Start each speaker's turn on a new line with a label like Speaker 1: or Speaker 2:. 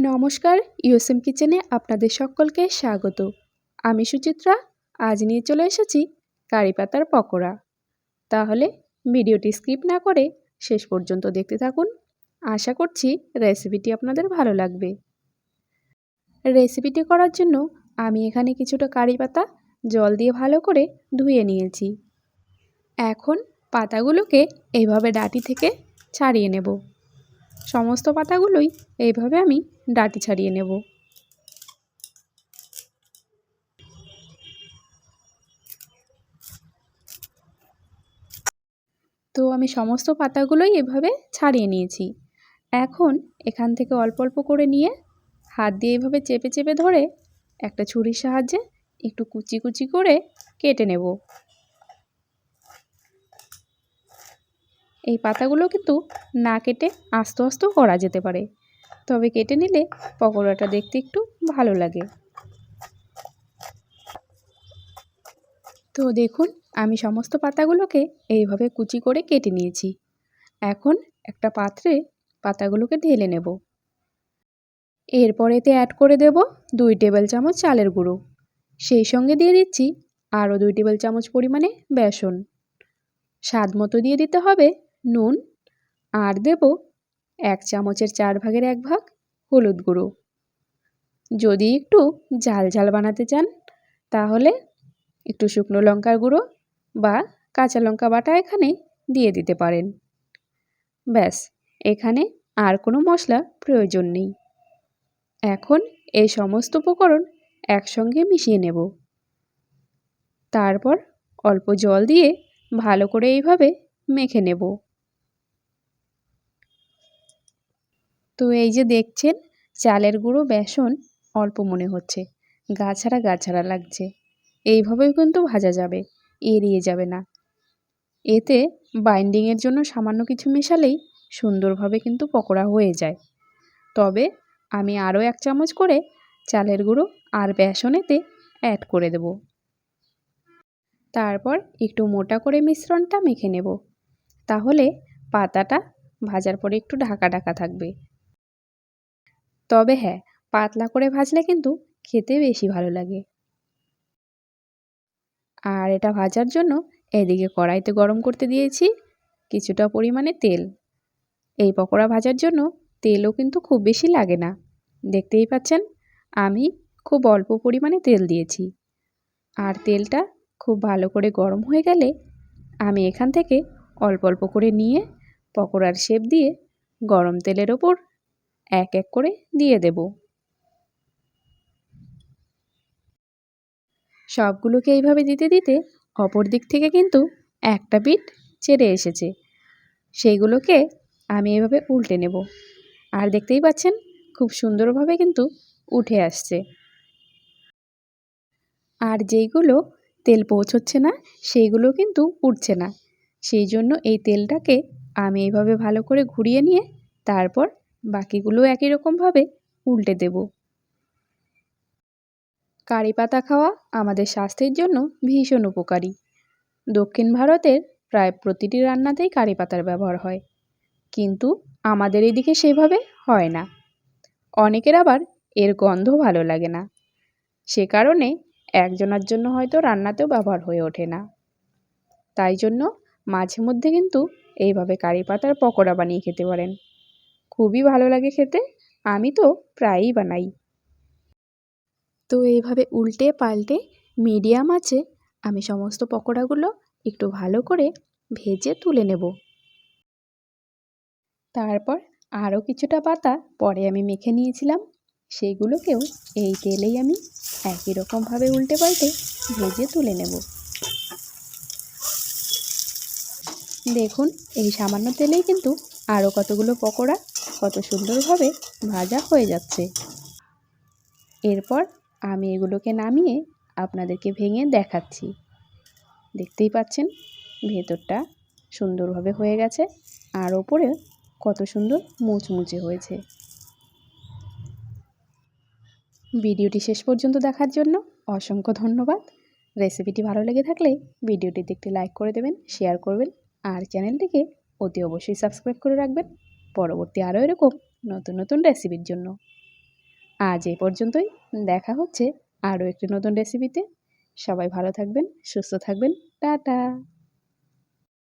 Speaker 1: নমস্কার, ইউএসএম কিচেনে আপনাদের সকলকে স্বাগত। আমি সুচিত্রা, আজ নিয়ে চলে এসেছি কারি পাতার পকোড়া। তাহলে ভিডিওটি স্কিপ না করে শেষ পর্যন্ত দেখতে থাকুন। আশা করছি রেসিপিটি আপনাদের ভালো লাগবে। রেসিপিটি করার জন্য আমি এখানে কিছুটা কারি পাতা জল দিয়ে ভালো করে ধুয়ে নিয়েছি। এখন পাতাগুলোকে এইভাবে ডাটি থেকে ছাড়িয়ে নেব। সমস্ত পাতাগুলোই এইভাবে আমি ডাটি ছাড়িয়ে নেব। তো আমি সমস্ত পাতাগুলোই এভাবে ছাড়িয়ে নিয়েছি। এখন এখান থেকে অল্প অল্প করে নিয়ে হাত দিয়ে এভাবে চেপে চেপে ধরে একটা ছুরির সাহায্যে একটু কুচি কুচি করে কেটে নেব। এই পাতাগুলো কিন্তু না কেটে আস্ত আস্তেও করা যেতে পারে। তবে কেটে নিলে পকোড়াটা দেখতে একটু ভালো লাগে। তো দেখুন, আমি সমস্ত পাতাগুলোকে এইভাবে কুচি করে কেটে নিয়েছি। এখন একটা পাত্রে পাতাগুলোকে ঢেলে নেব। এরপর এতে অ্যাড করে দেব দুই টেবিল চামচ চালের গুঁড়ো। সেই সঙ্গে দিয়ে দিচ্ছি আরও দুই টেবিল চামচ পরিমাণে বেসন। স্বাদ মতো দিয়ে দিতে হবে নুন আর দেব এক চামচের চার ভাগের এক ভাগ হলুদ গুঁড়ো। যদি একটু ঝাল ঝাল বানাতে চান, তাহলে একটু শুকনো লঙ্কার গুঁড়ো বা কাঁচা লঙ্কা বাটা এখানে দিয়ে দিতে পারেন। ব্যাস, এখানে আর কোনো মশলা প্রয়োজন নেই। এখন এই সমস্ত উপকরণ একসঙ্গে মিশিয়ে নেব। তারপর অল্প জল দিয়ে ভালো করে এইভাবে মেখে নেব। তো এই যে দেখছেন, চালের গুঁড়ো বেসন অল্প মনে হচ্ছে। গাছাড়া গাছাড়া লাগছে। এইভাবেও কিন্তু ভাজা যাবে, এড়িয়ে যাবে না। এতে বাইন্ডিংয়ের জন্য সামান্য কিছু মেশালেই সুন্দরভাবে কিন্তু পকোড়া হয়ে যায়। তবে আমি আরও এক চামচ করে চালের গুঁড়ো আর বেসনেতে অ্যাড করে দেব। তারপর একটু মোটা করে মিশ্রণটা মেখে নেব। তাহলে পাতাটা ভাজার পরে একটু ঢাকা ঢাকা থাকবে। তবে হ্যাঁ পাতলা করে ভাজলে কিন্তু খেতে বেশি ভালো লাগে। আর এটা ভাজার জন্য এদিকে কড়াইতে গরম করতে দিয়েছি কিছুটা পরিমাণে তেল। এই পকোড়া ভাজার জন্য তেলও কিন্তু খুব বেশি লাগে না। দেখতেই পাচ্ছেন, আমি খুব অল্প পরিমাণে তেল দিয়েছি। আর তেলটা খুব ভালো করে গরম হয়ে গেলে আমি এখান থেকে অল্প অল্প করে নিয়ে পকোড়ার শেপ দিয়ে গরম তেলের ওপর এক এক করে দিয়ে দেব। সবগুলোকে এইভাবে দিতে দিতে অপর দিক থেকে কিন্তু একটা পিঠ চেড়ে এসেছে। সেইগুলোকে আমি এভাবে উল্টে নেব। আর দেখতেই পাচ্ছেন, খুব সুন্দরভাবে কিন্তু উঠে আসছে। আর যেইগুলো তেল পৌঁছচ্ছে না, সেইগুলো কিন্তু উঠছে না। সেই জন্য এই তেলটাকে আমি এইভাবে ভালো করে ঘুরিয়ে নিয়ে তারপর বাকিগুলো একই রকমভাবে উল্টে দেব। কারি পাতা খাওয়া আমাদের স্বাস্থ্যের জন্য ভীষণ উপকারী। দক্ষিণ ভারতের প্রায় প্রতিটি রান্নাতেই কারি পাতার ব্যবহার হয়। কিন্তু আমাদের এদিকে সেভাবে হয় না। অনেকের আবার এর গন্ধ ভালো লাগে না। সে কারণে একজনের জন্য হয়তো রান্নাতেও ব্যবহার হয়ে ওঠে না। তাই জন্য মাঝে মধ্যে কিন্তু এইভাবে কারি পাতার পকোড়া বানিয়ে খেতে পারেন। খুবই ভালো লাগে খেতে। আমি তো প্রায়ই বানাই। তো এইভাবে উল্টে পাল্টে মিডিয়াম আছে, আমি সমস্ত পকোড়াগুলো একটু ভালো করে ভেজে তুলে নেব। তারপর আরও কিছুটা পাতা পরে আমি মেখে নিয়েছিলাম। সেইগুলোকেও এই তেলেই আমি একই রকমভাবে উল্টে পাল্টে ভেজে তুলে নেব। দেখুন, এই সামান্য তেলেই কিন্তু আরও কতগুলো পকোড়া কত সুন্দরভাবে ভাজা হয়ে যাচ্ছে। এরপর আমি এগুলোকে নামিয়ে আপনাদেরকে ভেঙে দেখাচ্ছি। দেখতেই পাচ্ছেন, ভেতরটা সুন্দরভাবে হয়ে গেছে আর ওপরে কত সুন্দর মুচমুচে হয়েছে। ভিডিওটি শেষ পর্যন্ত দেখার জন্য অসংখ্য ধন্যবাদ। রেসিপিটি ভালো লেগে থাকলে ভিডিওটিতে একটি লাইক করে দেবেন, শেয়ার করবেন আর চ্যানেলটিকে অতি অবশ্যই সাবস্ক্রাইব করে রাখবেন। পরবর্তী আরও এরকম নতুন নতুন রেসিপির জন্য। আজ এ পর্যন্তই। দেখা হচ্ছে আরও একটি নতুন রেসিপিতে সবাই ভালো থাকবেন, সুস্থ থাকবেন। টাটা!